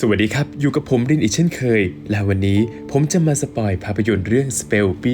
สวัสดีครับ อยู่กับผมรินอีกเช่นเคย และวันนี้ผมจะมาสปอยภาพยนตร์เรื่อง Spell ปี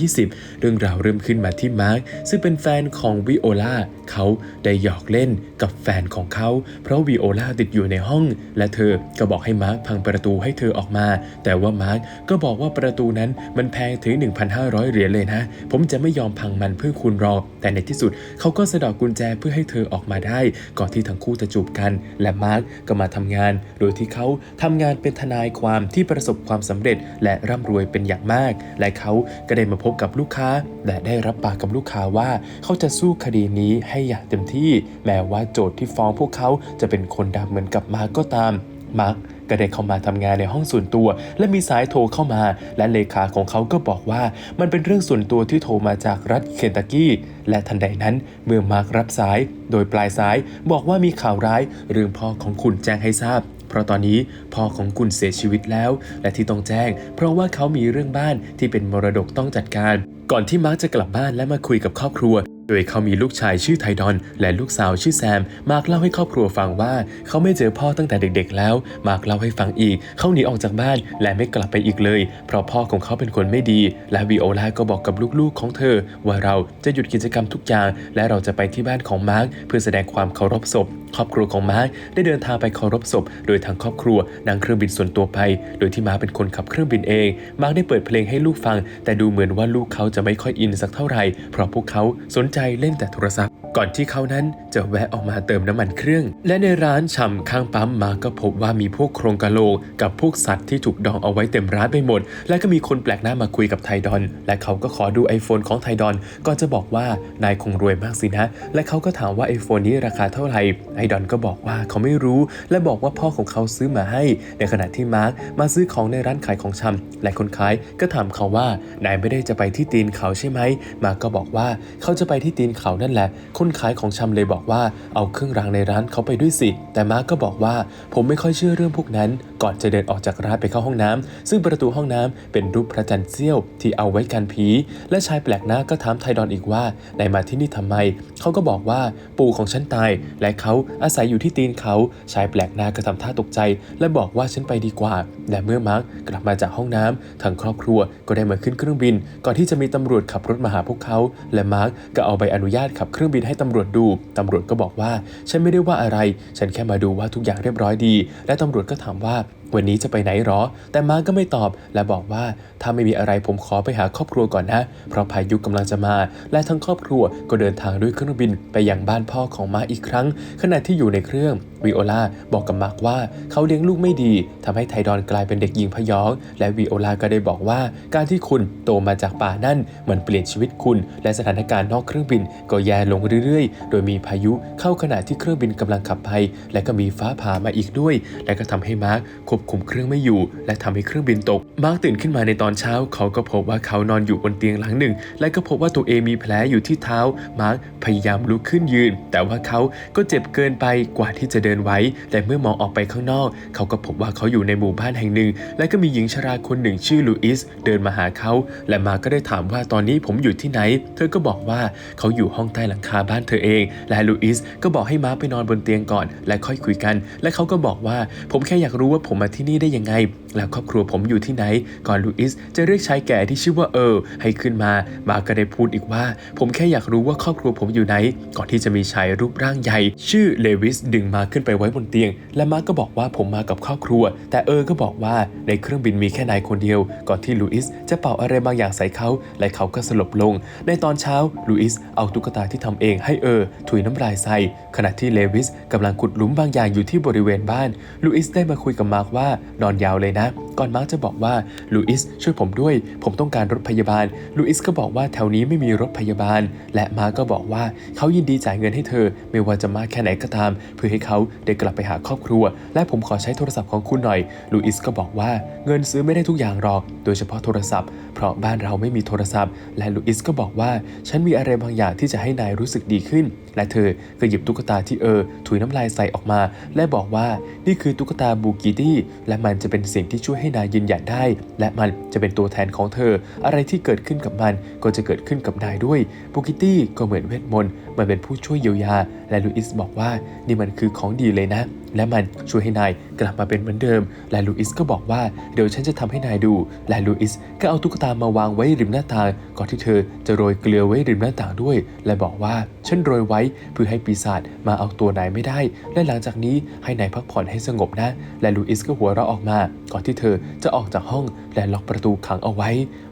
2020 เรื่องราวเริ่มขึ้นมาที่มาร์คซึ่งเป็นแฟนของวิโอลาเขาได้หยอกเล่นกับแฟนของเขา เพราะวิโอลาติดอยู่ในห้อง และเธอก็บอกให้มาร์คพังประตูให้เธอออกมา แต่ว่ามาร์คก็บอกว่าประตูนั้นมันแพงถึง 1,500 เหรียญเลยนะ ผมจะไม่ยอมพังมันเพื่อคุณหรอกแต่ในที่สุดเขาก็สะดอกกุญแจเพื่อให้เธอออกมาได้ ก่อนที่ทั้งคู่จะจูบกัน และมาร์คก็มาทำงานโดยที่เขาทำงานเป็นทนายความที่ประสบความสำเร็จ และร่ำรวยเป็นอย่างมาก และเขาก็ได้มาพบกับลูกค้า และได้รับปากกับลูกค้าว่า เขาจะสู้คดีนี้ให้อย่างเต็มที่ แม้ว่าโจทย์ที่ฟ้องพวกเขาจะเป็นคนดำเหมือนกับมาร์กก็ตามมาร์ ก็ได้เข้ามาทำงานในห้องส่วนตัว และมีสายโทรเข้ามา และเลขาของเขาก็บอกว่า มันเป็นเรื่องส่วนตัวที่โทรมาจากรัฐเคนตักกี้ และทันใดนั้นเมื่อมาร์ครับสาย โดยปลายสายบอกว่ามีข่าวร้ายเรื่องพ่อของคุณแจ้งให้ทราบเพราะตอนนี้พ่อของคุณเสียชีวิตแล้ว และที่ต้องแจ้ง เพราะว่าเขามีเรื่องบ้านที่เป็นมรดกต้องจัดการ ก่อนที่มาร์กจะกลับบ้านและมาคุยกับครอบครัว โดยเขามีลูกชายชื่อไทดอน และลูกสาวชื่อแซม มาร์กเล่าให้ครอบครัวฟังว่า เขาไม่เจอพ่อตั้งแต่เด็กๆ แล้ว มาร์กเล่าให้ฟังอีก เขาหนีออกจากบ้านและไม่กลับไปอีกเลย เพราะพ่อของเขาเป็นคนไม่ดี และวิโอลาก็บอกกับลูกๆของเธอ ว่าเราจะหยุดกิจกรรมทุกอย่าง และเราจะไปที่บ้านของมาร์กเพื่อแสดงความเคารพศพ ครอบครัวของมาร์กได้เดินทางไปเคารพศพ โดยทางครอบครัวนั่งเครื่องบินส่วนตัวไป โดยที่มาร์กเป็นคนขับเครื่องบินเอง มาร์กได้เปิดเพลงให้ลูกฟัง แต่ดูเหมือนว่าลูกเขาจะไม่ค่อยอินสักเท่าไหร่ เพราะพวกเขาสนใจเล่นแต่โทรศัพท์ ก่อนที่เขานั้นจะแวะออกมาเติมน้ำมันเครื่อง และในร้านชำข้างปั๊มมาก็พบว่ามีพวกโครงกะโหลกกับพวกสัตว์ที่ถูกดองเอาไว้เต็มร้านไปหมด และก็มีคนแปลกหน้ามาคุยกับไทดอน และเขาก็ขอดู iPhone ของไทดอนก่อนจะบอกว่านายคงรวยมากสินะ และเขาก็ถามว่า iPhone นี้ราคาเท่าไหร่ไทดอนก็บอกว่าเขาไม่รู้ และบอกว่าพ่อของเขาซื้อมาให้ ในขณะที่มาร์กมาซื้อของในร้านขายของชำและคนขายก็ถามเขาว่านายไม่ได้จะไปที่ตีนเขาใช่ไหมมาร์กก็บอกว่าเขาจะไปที่ตีนเขานั่นแหละคนขายของชำเลยบอกว่าเอาเครื่องรางในร้านเขาไปด้วยสิ แต่มาร์กก็บอกว่าผมไม่ค่อยเชื่อเรื่องพวกนั้น ก่อนจะเดินออกจากร้านไปเข้าห้องน้ำซึ่งประตูห้องน้ำเป็นรูปพระจันทร์เสี้ยวที่เอาไว้กันผี และชายแปลกหน้าก็ถามไทดอนอีกว่านายมาที่นี่ทำไม เขาก็บอกว่าปู่ของฉันตาย และเขาอาศัยอยู่ที่ตีนเขา ชายแปลกหน้าก็ทำท่าตกใจ และบอกว่าฉันไปดีกว่า และเมื่อมาร์กกลับมาจากห้องน้ำทางครอบครัวก็ได้มาขึ้นเครื่องบิน ก่อนที่จะมีตำรวจขับรถมาหาพวกเขา และมาร์กก็เอาใบอนุญาตขับเครื่องบินให้ตำรวจดู ตำรวจก็บอกว่า ฉันไม่ได้ว่าอะไร ฉันแค่มาดูว่าทุกอย่างเรียบร้อยดี และตำรวจก็ถามว่า วันนี้จะไปไหนหรอ แต่มาก็ไม่ตอบ และบอกว่าถ้าไม่มีอะไรผมขอไปหาครอบครัวก่อนนะ เพราะพายุกำลังจะมา และทั้งครอบครัวก็เดินทางด้วยเครื่องบินไปยังบ้านพ่อของมารอีกครั้ง ขณะที่อยู่ในเครื่องวิโอลาบอกกับมาร์กว่าเขาเลี้ยงลูกไม่ดีทำให้ไทดอนกลายเป็นเด็กหญิงพยอง และวิโอลาก็ได้บอกว่า การที่คุณโตมาจากป่านั่นเหมือนเปลี่ยนชีวิตคุณ และสถานการณ์นอกเครื่องบินก็แย่ลงเรื่อยๆ โดยมีพายุเข้าขณะที่เครื่องบินกำลังขับไปและก็มีฟ้าผ่ามาอีกด้วย และก็ทำให้มาร์กควบคุมเครื่องไม่อยู่ และทำให้เครื่องบินตก มาร์กตื่นขึ้นมาในตอนเช้า เขาก็พบว่าเขานอนอยู่บนเตียงหลังหนึ่ง และก็พบว่าตัวเองมีแผลอยู่ที่เท้า มาร์กพยายามลุกขึ้นยืน แต่ว่าเขาก็เจ็บเกินไปกว่าที่จะเดินไหวแต่เมื่อมองออกไปข้างนอก เขาก็พบว่าเขาอยู่ในหมู่บ้านแห่งหนึ่ง และก็มีหญิงชราคนหนึ่งชื่อลูอิสเดินมาหาเขา และมาร์กก็ได้ถามว่าตอนนี้ผมอยู่ที่ไหน เธอก็บอกว่าเขาอยู่ห้องใต้หลังคาบ้านเธอเอง และลูอิสก็บอกให้มาร์กไปนอนบนเตียงก่อน และค่อยคุยกัน และเขาก็บอกว่าผมแค่อยากรู้ว่าผมมาที่นี่ได้ยังไง แล้วครอบครัวผมอยู่ที่ไหน ก่อนลูอิสจะเรียกชายแก่ที่ชื่อว่าเออให้ขึ้นมา มาร์ก็ได้พูดอีกว่า ผมแค่อยากรู้ว่าครอบครัวผมอยู่ไหน ก่อนที่จะมีชายรูปร่างใหญ่ ชื่อเลวิสดึงมาขึ้นไปไว้บนเตียง และมาร์กก็บอกว่าผมมากับครอบครัว แต่เออก็บอกว่าในเครื่องบินมีแค่นายคนเดียว ก่อนที่ลูอิสจะเป่าอะไรบางอย่างใส่เขาและเขาก็สลบลง ในตอนเช้าลูอิสเอาตุ๊กตาที่ทำเองให้เออถุยน้ำลายใส่ขณะที่เลวิสกำลังขุดหลุมบางอย่างอยู่ที่บริเวณบ้านลูอิสได้มาคุยกับมาร์กว่านอนยาวเลยนะก่อนมาร์กจะบอกว่าลูอิสช่วยผมด้วย ผมต้องการรถพยาบาลลูอิสก็บอกว่าแถวนี้ไม่มีรถพยาบาล และมาร์กก็บอกว่าเขายินดีจ่ายเงินให้เธอ ไม่ว่าจะมากแค่ไหนก็ตาม เพื่อให้เขาได้กลับไปหาครอบครัว และผมขอใช้โทรศัพท์ของคุณหน่อยลูอิสก็บอกว่าเงินซื้อไม่ได้ทุกอย่างหรอก โดยเฉพาะโทรศัพท์ เพราะบ้านเราไม่มีโทรศัพท์ และลูอิสก็บอกว่า ฉันมีอะไรบางอย่างที่จะให้นายรู้สึกดีขึ้น และเธอก็หยิบตุ๊กตาที่เออถุยน้ำลายใส่ออกมา และบอกว่านี่คือตุ๊กตาบูกิตี้และมันจะเป็นสิ่งที่ช่วยให้นายยืนหยัดได้ และมันจะเป็นตัวแทนของเธอ อะไรที่เกิดขึ้นกับมันก็จะเกิดขึ้นกับนายด้วยบุกิตี้ก็เหมือนเวทมนต์ มันเป็นผู้ช่วยเยียวยา และลูอิสบอกว่านี่มันคือของดีเลยนะ และมันช่วยให้นายกลับมาเป็นเหมือนเดิม และลูอิสก็บอกว่าเดี๋ยวฉันจะทำให้นายดู และลูอิสก็เอาตุ๊กตามาวางไว้ริมหน้าต่าง ก่อนที่เธอจะโรยเกลือไว้ริมหน้าต่างด้วย และบอกว่าฉันโรยไว้เพื่อให้ปีศาจมาเอาตัวนายไม่ได้ และหลังจากนี้ให้นายพักผ่อนให้สงบนะ และลูอิสก็หัวเราะออกมา ก่อนที่เธอจะออกจากห้องและล็อกประตูขังเอาไว้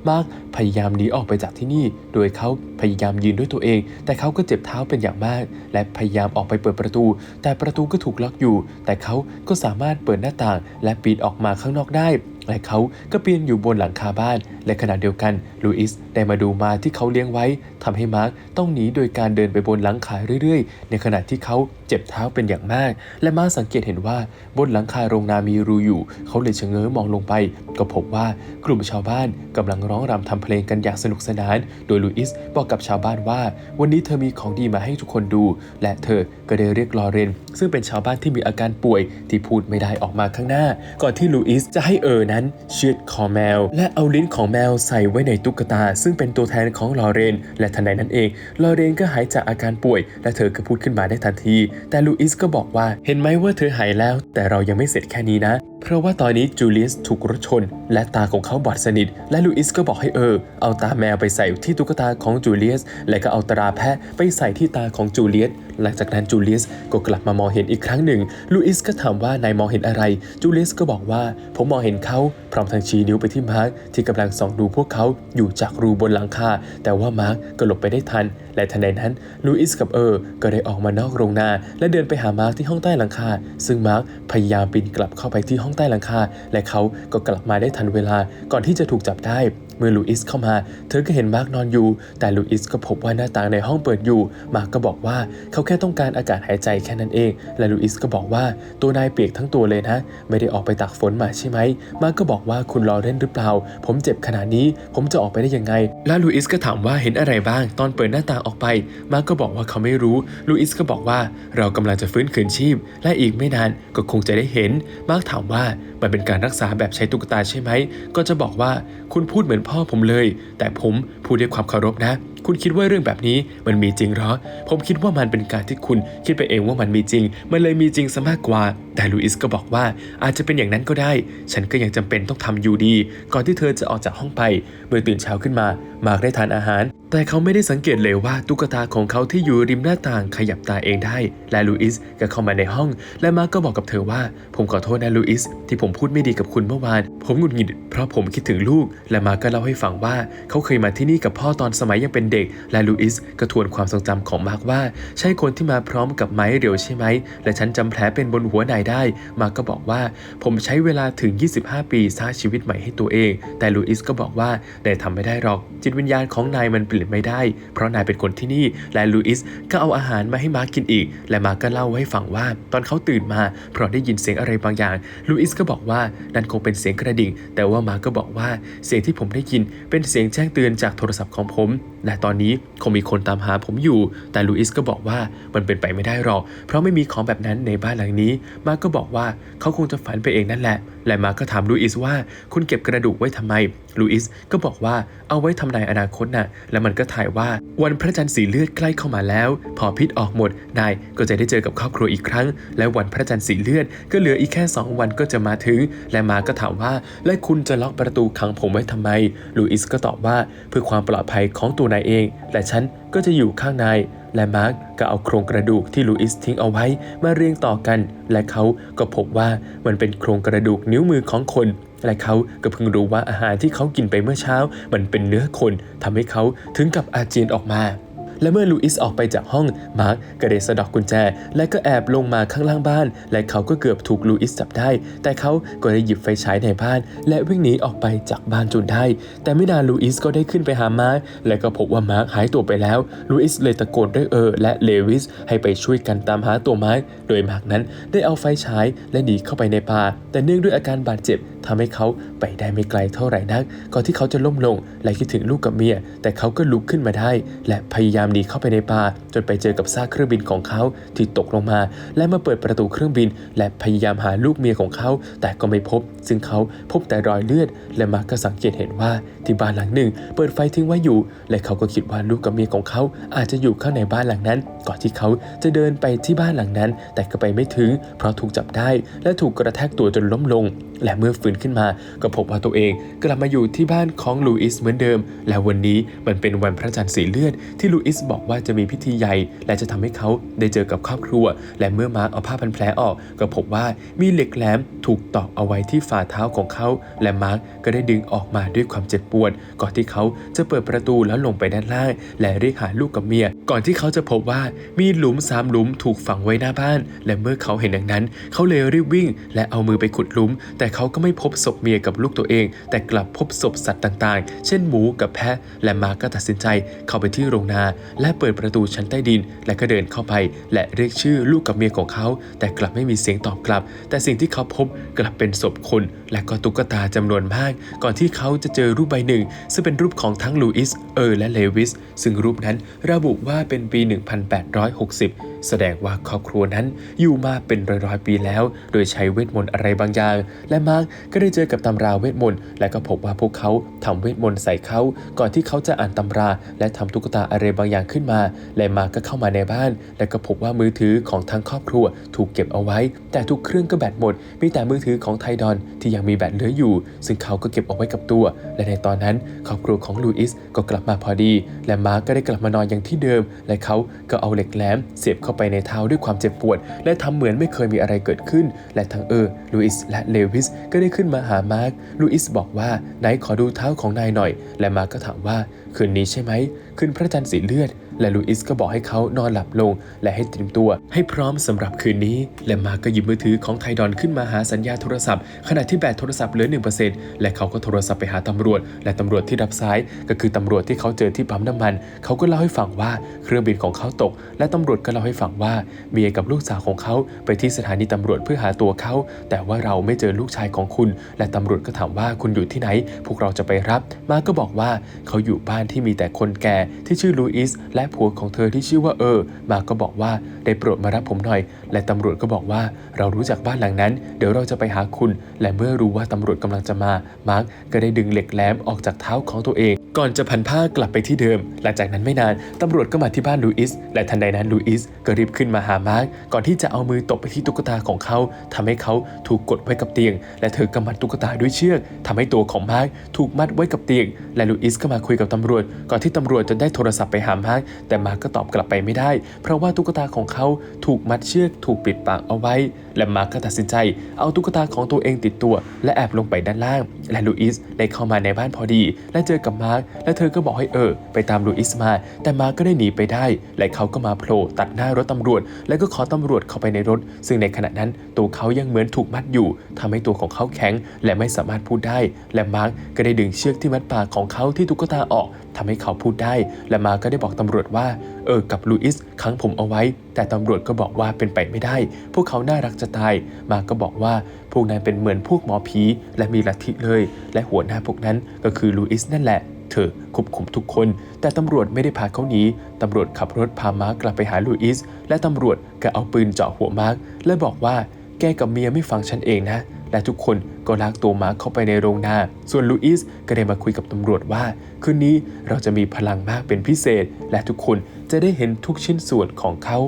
มาร์คพยายามหนีออกไปจากที่นี่ โดยเขาพยายามยืนด้วยตัวเอง แต่เขาก็เจ็บเท้าเป็นอย่างมาก และพยายามออกไปเปิดประตู แต่ประตูก็ถูกล็อกอยู่ แต่เขาก็สามารถเปิดหน้าต่าง และปีนออกมาข้างนอกได้และเขาก็ปีนอยู่บนหลังคาบ้าน และขณะเดียวกันลูอิสได้มาดูมาที่เขาเลี้ยงไว้ทำให้มาร์คต้องหนีโดยการเดินไปบนหลังคาเรื่อยๆ ในขณะที่เขาเจ็บเท้าเป็นอย่างมาก และมาร์คสังเกตเห็นว่าบนหลังคาโรงนามีรูอยู่ เขาเลยชะเง้อมองลงไป ก็พบว่ากลุ่มชาวบ้านกำลังร้องรำทำเพลงกันอย่างสนุกสนาน โดยลูอิสบอกกับชาวบ้านว่า วันนี้เธอมีของดีมาให้ทุกคนดู และเธอก็ได้เรียกลอเรน ซึ่งเป็นชาวบ้านที่มีอาการป่วยที่พูดไม่ได้ออกมาข้างหน้า ก่อนที่ลูอิสจะให้เออนั้นเชือดคอแมว และเอาลิ้นของแมวใส่ไว้ในตุ๊กตา ซึ่งเป็นตัวแทนของลอเรน และทันใดนั้นเอง ลอเรนก็หายจากอาการป่วย และเธอก็พูดขึ้นมาได้ทันที แต่ลูอิสก็บอกว่าเห็นไหมว่าเธอหายแล้ว แต่เรายังไม่เสร็จแค่นี้นะ เพราะว่าตอนนี้จูเลียสถูกรถชน และตาของเขาบอดสนิท และลูอิสก็บอกให้เออ เอาตาแมวไปใส่ที่ตุ๊กตาของจูเลียส และก็เอาตราแพะไปใส่ที่ตาของจูเลียส หลังจากนั้นจูเลียสก็กลับมามองเห็นอีกครั้งหนึ่ง ลูอิสก็ถามว่านายมองเห็นอะไร จูเลียสก็บอกว่า ผมมองเห็นเขาพร้อมทั้งชี้นิ้วไปที่มาร์คที่กำลังส่องดูพวกเขาอยู่จากรูบนหลังคา แต่ว่ามาร์คก็หลบไปได้ทัน และทันใดนั้นลูอิสกับเออร์ก็ได้ออกมานอกโรงนาและเดินไปหามาร์คที่ห้องใต้หลังคา ซึ่งมาร์คพยายามปีนกลับเข้าไปที่ห้องใต้หลังคา และเขาก็กลับมาได้ทันเวลาก่อนที่จะถูกจับได้ เมื่อลูอิสเข้ามา เธอก็เห็นมาร์กนอนอยู่ แต่ลูอิสก็พบว่าหน้าต่างในห้องเปิดอยู่ มาร์กก็บอกว่าเขาแค่ต้องการอากาศหายใจแค่นั้นเอง และลูอิสก็บอกว่าตัวนายเปียกทั้งตัวเลยนะ ไม่ได้ออกไปตากฝนมาใช่ไหม มาร์กก็บอกว่าคุณรอเล่นหรือเปล่า ผมเจ็บขนาดนี้ ผมจะออกไปได้ยังไง และลูอิสก็ถามว่าเห็นอะไรบ้าง ตอนเปิดหน้าต่างออกไป มาร์กก็บอกว่าเขาไม่รู้ ลูอิสก็บอกว่าเรากำลังจะฟื้นคืนชีพ และอีกไม่นานก็คงจะได้เห็น มาร์กถามว่ามันเป็นการรักษาแบบใช้ตุ๊กตาใช่ไหม ก็จะบอกว่าคุณพูดเหมือนพ่อผมเลย แต่ผมพูดด้วยความเคารพนะ คุณคิดว่าเรื่องแบบนี้มันมีจริงเหรอ ผมคิดว่ามันเป็นการที่คุณคิดไปเองว่ามันมีจริง มันเลยมีจริงซะมากกว่า แต่ลูอิสก็บอกว่าอาจจะเป็นอย่างนั้นก็ได้ ฉันก็ยังจำเป็นต้องทำอยู่ดี ก่อนที่เธอจะออกจากห้องไป เมื่อตื่นเช้าขึ้นมา มาร์กได้ทานอาหาร แต่เขาไม่ได้สังเกตเลยว่าตุ๊กตาของเขาที่อยู่ริมหน้าต่างขยับตาเองได้ และลูอิสก็เข้ามาในห้อง และมาร์กก็บอกกับเธอว่า ผมขอโทษนะลูอิสที่ผมพูดไม่ดีกับคุณเมื่อวาน ผมหงุดหงิดเพราะผมคิดถึงลูก และมาร์กก็เล่าให้ฟังว่า เขาเคยมาที่นี่กับพ่อตอนสมัยยังเป็นเด็ก และลูอิสก็ทวนความทรงจำของมาร์กว่า ใช่คนที่มาพร้อมกับไม้เรียวใช่ไหม และฉันจำแผลเป็นบนหัวนายได้ มาร์กก็บอกว่า ผมใช้เวลาถึง 25 ปีสร้างชีวิตใหม่ให้ตัวเอง แต่ลูอิสก็บอกว่านายทำไม่ได้หรอกจิตวิญญาณของนายมันเปลี่ยนไม่ได้ เพราะนายเป็นคนที่นี่และลูอิสก็เอาอาหารมาให้มาร์กกินอีก และมาร์กก็เล่าให้ฟังว่า ตอนเขาตื่นมา เพราะได้ยินเสียงอะไรบางอย่างลูอิสก็บอกว่านั่นคงเป็นเสียงกระดิ่ง แต่ว่ามาร์กก็บอกว่าเสียงที่ผมได้ยินเป็นเสียงแจ้งเตือนจากโทรศัพท์ของผม และตอนนี้คงมีคนตามหาผมอยู่ แต่ลูอิสก็บอกว่ามันเป็นไปไม่ได้หรอก เพราะไม่มีของแบบนั้นในบ้านหลังนี้ มาก็บอกว่าเขาคงจะฝันไปเองนั่นแหละ และมาก็ถามลูอิสว่าคุณเก็บกระดูกไว้ทำไม ลูอิสก็บอกว่าเอาไว้ทำนายอนาคตน่ะ และมันก็ถ่ายว่าวันพระจันทร์สีเลือดใกล้เข้ามาแล้ว พอพิษออกหมด นายก็จะได้เจอกับครอบครัวอีกครั้ง และวันพระจันทร์สีเลือดก็เหลืออีกแค่ 2 วันก็จะมาถึง และมาก็ถามว่า และคุณจะล็อกประตูขังผมไว้ทำไม ลูอิสก็ตอบว่าเพื่อความปลอดภัยของตัวนายเองและฉันก็จะอยู่ข้างนายและมาร์กก็เอาโครงกระดูกที่ลูอิสทิ้งเอาไว้มาเรียงต่อกัน และเขาก็พบว่ามันเป็นโครงกระดูกนิ้วมือของคน และเขาก็เพิ่งรู้ว่าอาหารที่เขากินไปเมื่อเช้า มันเป็นเนื้อคนทำให้เขาถึงกับอาเจียนออกมา และเมื่อลูอิสออกไปจากห้องมาร์กก็ได้สะดอกกุญแจ และก็แอบลงมาข้างล่างบ้าน และเขาก็เกือบถูกลูอิสจับได้ แต่เขาก็ได้หยิบไฟฉายในบ้าน และวิ่งหนีออกไปจากบ้านจนได้ แต่ไม่นานลูอิสก็ได้ขึ้นไปหามาร์กและก็พบว่ามาร์กหายตัวไปแล้วลูอิสเลยตะโกนเรียกเออ และเลวิสให้ไปช่วยกันตามหาตัวมาร์กโดยมาร์กนั้นได้เอาไฟฉายและหนีเข้าไปในป่าแต่เนื่องด้วยอาการบาดเจ็บ ทำให้เขาไปได้ไม่ไกลเท่าไหร่นัก ก่อนที่เขาจะล้มลงและคิดถึงลูกกับเมีย แต่เขาก็ลุกขึ้นมาได้ และพยายามหนีเข้าไปในป่าจนไปเจอกับซากเครื่องบินของเขาที่ตกลงมา และมาเปิดประตูเครื่องบิน และพยายามหาลูกเมียของเขา แต่ก็ไม่พบ ซึ่งเขาพบแต่รอยเลือด และมาร์กก็สังเกตเห็นว่าที่บ้านหลังหนึ่ง เปิดไฟทิ้งไว้อยู่ และเขาก็คิดว่าลูกกับเมียของเขาอาจจะอยู่ข้างในบ้านหลังนั้น ก่อนที่เขาจะเดินไปที่บ้านหลังนั้น แต่ก็ไปไม่ถึง เพราะถูกจับได้ และถูกกระแทกตัวจนล้มลง และเมื่อฟื้นขึ้นมา ก็พบว่าตัวเองกลับมาอยู่ที่บ้านของลูอิสเหมือนเดิม และวันนี้มันเป็นวันพระจันทร์สีเลือด ที่ลูอิสบอกว่าจะมีพิธีใหญ่ และจะทำให้เขาได้เจอกับครอบครัว และเมื่อมาร์กเอาผ้าพันแผลออก ก็พบว่ามีเหล็กแหลมถูกตอกเอาไว้ที่ฝ่าเท้าของเขา และมาร์กก็ได้ดึงออกมาด้วยความเจ็บปวด ก่อนที่เขาจะเปิดประตูแล้วลงไปด้านล่าง และเรียกหาลูกกับเมีย ก่อนที่เขาจะพบว่ามีหลุมสามหลุมถูกฝังไว้หน้าบ้าน และเมื่อเขาเห็นดังนั้น เขาเลยรีบวิ่ง และเอามือไปขุดหลุม แต่เขาก็ไม่พบศพเมียกับลูกตัวเอง แต่กลับพบศพสัตว์ต่างๆ เช่นหมูกับแพะ และมาก็ตัดสินใจเข้าไปที่โรงนา และเปิดประตูชั้นใต้ดิน และก็เดินเข้าไป และเรียกชื่อลูกกับเมียของเขา แต่กลับไม่มีเสียงตอบกลับ แต่สิ่งที่เขาพบกลับเป็นศพคน และก็ตุ๊กตาจำนวนมาก ก่อนที่เขาจะเจอรูปใบหนึ่ง ซึ่งเป็นรูปของทั้งลูอิสเออร์และเลวิสซึ่งรูปนั้นระบุว่าเป็นปี 1860แสดงว่าครอบครัวนั้นอยู่มาเป็นร้อยๆ ปีแล้ว โดยใช้เวทมนต์อะไรบางอย่าง และแมาร์กก็ได้เจอกับตำราเวทมนต์และก็พบว่าพวกเขาทำเวทมนต์ใส่เขาก่อนที่เขาจะอ่านตำรา และทำตุ๊กตาอะไรบางอย่างขึ้นมา และมาร์กก็เข้ามาในบ้าน และก็พบว่ามือถือของทั้งครอบครัวถูกเก็บเอาไว้ แต่ทุกเครื่องก็แบตหมด มีแต่มือถือของไทดอนที่ยังมีแบตเหลืออยู่ ซึ่งเขาก็เก็บเอาไว้กับตัว และในตอนนั้นครอบครัวของลูอิสก็กลับมาพอดี และมาร์กก็ได้กลับมานอนอย่างที่เดิม และเขาก็เอาเหล็กแหลมเสียบเข้าไปในเท้าด้วยความเจ็บปวด และทำเหมือนไม่เคยมีอะไรเกิดขึ้น และทั้งเออร์ลูอิสและเลวิสก็ได้ขึ้นมาหามาร์กลูอิสบอกว่าไหนขอดูเท้าของนายหน่อย และมาร์กก็ถามว่าคืนนี้ใช่ไหม คืนพระจันทร์สีเลือด และลูอิสก็บอกให้เขานอนหลับลง และให้เตรียมตัว ให้พร้อมสำหรับคืนนี้ และมาก็หยิบมือถือของไทดอนขึ้นมาหาสัญญาโทรศัพท์ ขณะที่แบตโทรศัพท์เหลือ1%และเขาก็โทรศัพท์ไปหาตำรวจ และตำรวจที่รับสายก็คือตำรวจที่เขาเจอที่ปั๊มน้ำมัน เขาก็เล่าให้ฟังว่าเครื่องบินของเขาตก และตำรวจก็เล่าให้ฟังว่าเมียกับลูกสาวของเขาไปที่สถานีตำรวจเพื่อหาตัวเขา แต่ว่าเราไม่เจอลูกชายของคุณ และตำรวจก็ถามว่าคุณอยู่ที่ไหน พวกเราจะไปรับ มาก็บอกว่าเขาอยู่บ้านที่มีแต่คนแก่ที่ชื่อลูอิสและผัวของเธอที่ชื่อว่าเออ มาร์กก็บอกว่าได้โปรดมารับผมหน่อย และตำรวจก็บอกว่าเรารู้จักบ้านหลังนั้น เดี๋ยวเราจะไปหาคุณ และเมื่อรู้ว่าตำรวจกำลังจะมา มาร์กก็ได้ดึงเหล็กแหลมออกจากเท้าของตัวเอง ก่อนจะพันผ้ากลับไปที่เดิม หลังจากนั้นไม่นานตำรวจก็มาที่บ้านลูอิส และทันใดนั้นลูอิสก็รีบขึ้นมาหามาร์กก่อนที่จะเอามือตบไปที่ตุ๊กตาของเขาทำให้เขาถูกกดไว้กับเตียง และเธอก็มัดตุ๊กตาด้วยเชือกทำให้ตัวของมาร์กถูกมัดไว้กับเตียง และลูอิสก็มาคุยกับตำรวจ ก่อนที่ตำรวจจะได้โทรศัพท์ไปหามาร์กแต่มาร์กก็ตอบกลับไปไม่ได้ เพราะว่าตุ๊กตาของเขาถูกมัดเชือก ถูกปิดปากเอาไว้ และมาร์กก็ตัดสินใจ เอาตุ๊กตาของตัวเองติดตัว และแอบลงไปด้านล่าง และลูอิสได้เข้ามาในบ้านพอดี และเจอกับมาร์กและเธอก็บอกให้เออ ไปตามลูอิสมา แต่มาก็ได้หนีไปได้ และเขาก็มาโผล่ตัดหน้ารถตำรวจ และก็ขอตำรวจเข้าไปในรถ ซึ่งในขณะนั้นตัวเขายังเหมือนถูกมัดอยู่ทำให้ตัวของเขาแข็ง และไม่สามารถพูดได้ และมาร์กก็ได้ดึงเชือกที่มัดปากของเขาที่ตุ๊กตาออกทำให้เขาพูดได้ และมาร์กก็ได้บอกตำรวจว่า เออ กับลูอิสขังผมเอาไว้ แต่ตำรวจก็บอกว่าเป็นไปไม่ได้ พวกเขาน่ารักจะตาย มาร์กก็บอกว่าพวกนั้นเป็นเหมือนพวกหมอผีและมีลัทธิเลย และหัวหน้าพวกนั้นก็คือลูอิสนั่นแหละ เธอควบคุมทุกคน แต่ตำรวจไม่ได้พาเขาหนีตำรวจขับรถพามาร์กกลับไปหาลูอิส และตำรวจก็เอาปืนเจาะหัวมาร์กและบอกว่าแกกับเมียไม่ฟังฉันเองนะ และทุกคนก็ลากตัวมาร์คเข้าไปในโรงนาส่วนลูอิสก็ได้มาคุยกับตำรวจว่า คืนนี้เราจะมีพลังมากเป็นพิเศษ และทุกคนจะได้เห็นทุกชิ้นส่วนของเขา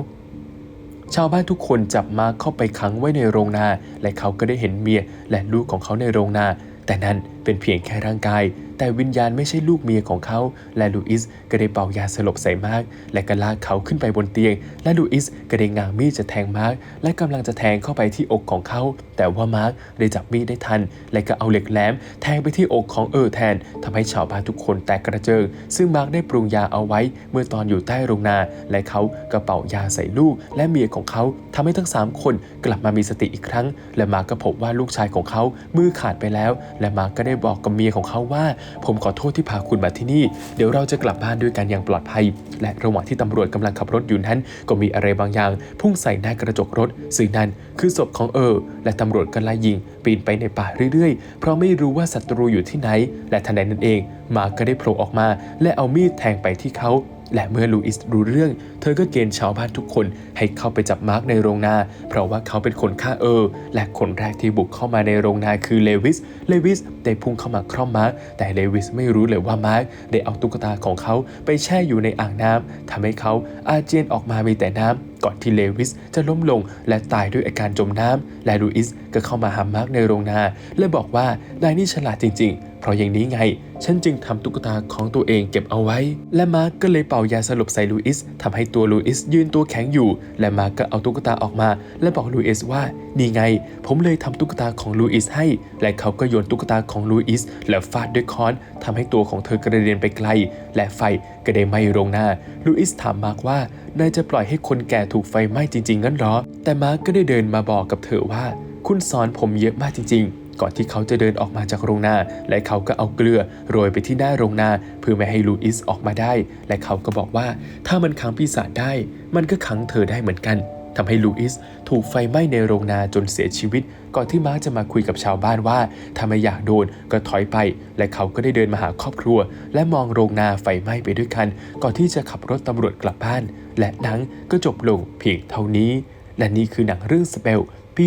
ชาวบ้านทุกคนจับมาร์คเข้าไปขังไว้ในโรงนา และเขาก็ได้เห็นเมียและลูกของเขาในโรงนา แต่นั่นเป็นเพียงแค่ร่างกาย แต่วิญญาณไม่ใช่ลูกเมียของเขา และลูอิสก็ได้เป่ายาสลบใส่มาร์กและก็ลากเขาขึ้นไปบนเตียง และลูอิสก็ได้ง้างมีดจะแทงมาร์กและกำลังจะแทงเข้าไปที่อกของเขา แต่ว่ามาร์กได้จับมีดได้ทัน และก็เอาเหล็กแหลมแทงไปที่อกของเออแทนทำให้ชาวบ้านทุกคนแตกกระเจิง ซึ่งมาร์กได้ปรุงยาเอาไว้เมื่อตอนอยู่ใต้โรงนา และเขาก็เป่ายาใส่ลูกและเมียของเขาทำให้ทั้งสามคนกลับมามีสติอีกครั้ง และมาร์กก็พบว่าลูกชายของเขามือขาดไปแล้ว และมาร์กก็ได้บอกกับเมียของเขาว่าผมขอโทษที่พาคุณมาที่นี่ เดี๋ยวเราจะกลับบ้านด้วยกันอย่างปลอดภัย และระหว่างที่ตำรวจกำลังขับรถอยู่นั้น ก็มีอะไรบางอย่าง พุ่งใส่หน้ากระจกรถซึ่งนั่นคือศพของเออ และตำรวจก็ไล่ยิง ปีนไปในป่าเรื่อยๆ เพราะไม่รู้ว่าศัตรูอยู่ที่ไหน และทันใดนั้นเอง มาก็ได้โผล่ออกมา และเอามีดแทงไปที่เขา และเมื่อลูอิสรู้เรื่อง เธอก็เกณฑ์ชาวบ้านทุกคนให้เข้าไปจับมาร์กในโรงนา เพราะว่าเขาเป็นคนฆ่าเออ และคนแรกที่บุกเข้ามาในโรงนาคือเลวิส เลวิสได้พุ่งเข้ามาคร่อมมาร์กแต่เลวิสไม่รู้เลยว่ามาร์กได้เอาตุ๊กตาของเขาไปแช่อยู่ในอ่างน้ำทำให้เขาอาเจียนออกมามีแต่น้ำก่อนที่เลวิสจะล้มลงและตายด้วยอาการจมน้ำและลูอิสก็เข้ามาหามาร์กในโรงนา และบอกว่านายนี่ฉลาดจริงๆ ราะอย่างนี้ไง ฉันจึงทำตุ๊กตาของตัวเองเก็บเอาไว้ และมาร์กก็เลยเป่ายาสลบใส่ลูอิสทำให้ตัวลูอิสยืนตัวแข็งอยู่ และมาร์กก็เอาตุ๊กตาออกมา และบอกลูอิสว่านี่ไง ผมเลยทำตุ๊กตาของลูอิสให้ และเขาก็โยนตุ๊กตาของลูอิสแล้วฟาดด้วยค้อนทำให้ตัวของเธอกระเด็นไปไกล และไฟก็ได้ไหม้โรงหน้าลูอิสถามมาร์กว่านายจะปล่อยให้คนแก่ถูกไฟไหม้จริงๆงั้นหรอ แต่มาร์กก็ได้เดินมาบอกกับเธอว่า คุณสอนผมเยอะมากจริง ๆ ก่อนที่เขาจะเดินออกมาจากโรงนาและเขาก็เอาเกลือโรยไปที่หน้าโรงนาเพื่อไม่ให้ลูอิสออกมาได้ และเขาก็บอกว่าถ้ามันขังปีศาจได้ มันก็ขังเธอได้เหมือนกันทำให้ลูอิสถูกไฟไหม้ในโรงนาจนเสียชีวิต ก่อนที่ม้าจะมาคุยกับชาวบ้านว่าถ้าไม่อยากโดนก็ถอยไป และเขาก็ได้เดินมาหาครอบครัว และมองโรงนาไฟไหม้ไปด้วยกัน ก่อนที่จะขับรถตำรวจกลับบ้าน และหนังก็จบลงเพียงเท่านี้และนี่คือหนังเรื่องสเปลปี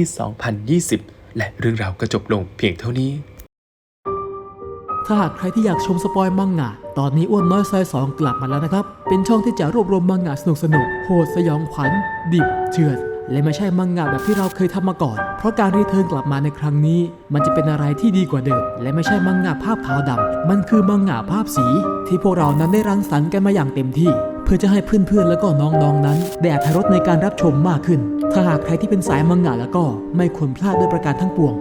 2020 และเรื่องราวก็จบลงเพียงเท่านี้ ถ้าหากใครที่อยากชมสปอยมังงะ ตอนนี้อ้วนน้อยซอยสองกลับมาแล้วนะครับ เป็นช่องที่จะรวบรวมมังงะสนุกสนุกโหดสยองขวัญ ดิบเถื่อนและไม่ใช่มังงะแบบที่เราเคยทำมาก่อน เพราะการรีเทิร์นกลับมาในครั้งนี้ มันจะเป็นอะไรที่ดีกว่าเดิม และไม่ใช่มังงะภาพขาวดำมันคือมังงะภาพสี ที่พวกเรานั้นได้รังสรรค์กันมาอย่างเต็มที่ พื่อจะให้เพื่อนๆ แล้วก็น้องๆนั้นได้อรรถรสในการรับชมมากขึ้น ถ้าหากใครที่เป็นสายมังงะแล้วก็ไม่ควรพลาดด้วยประการทั้งปวง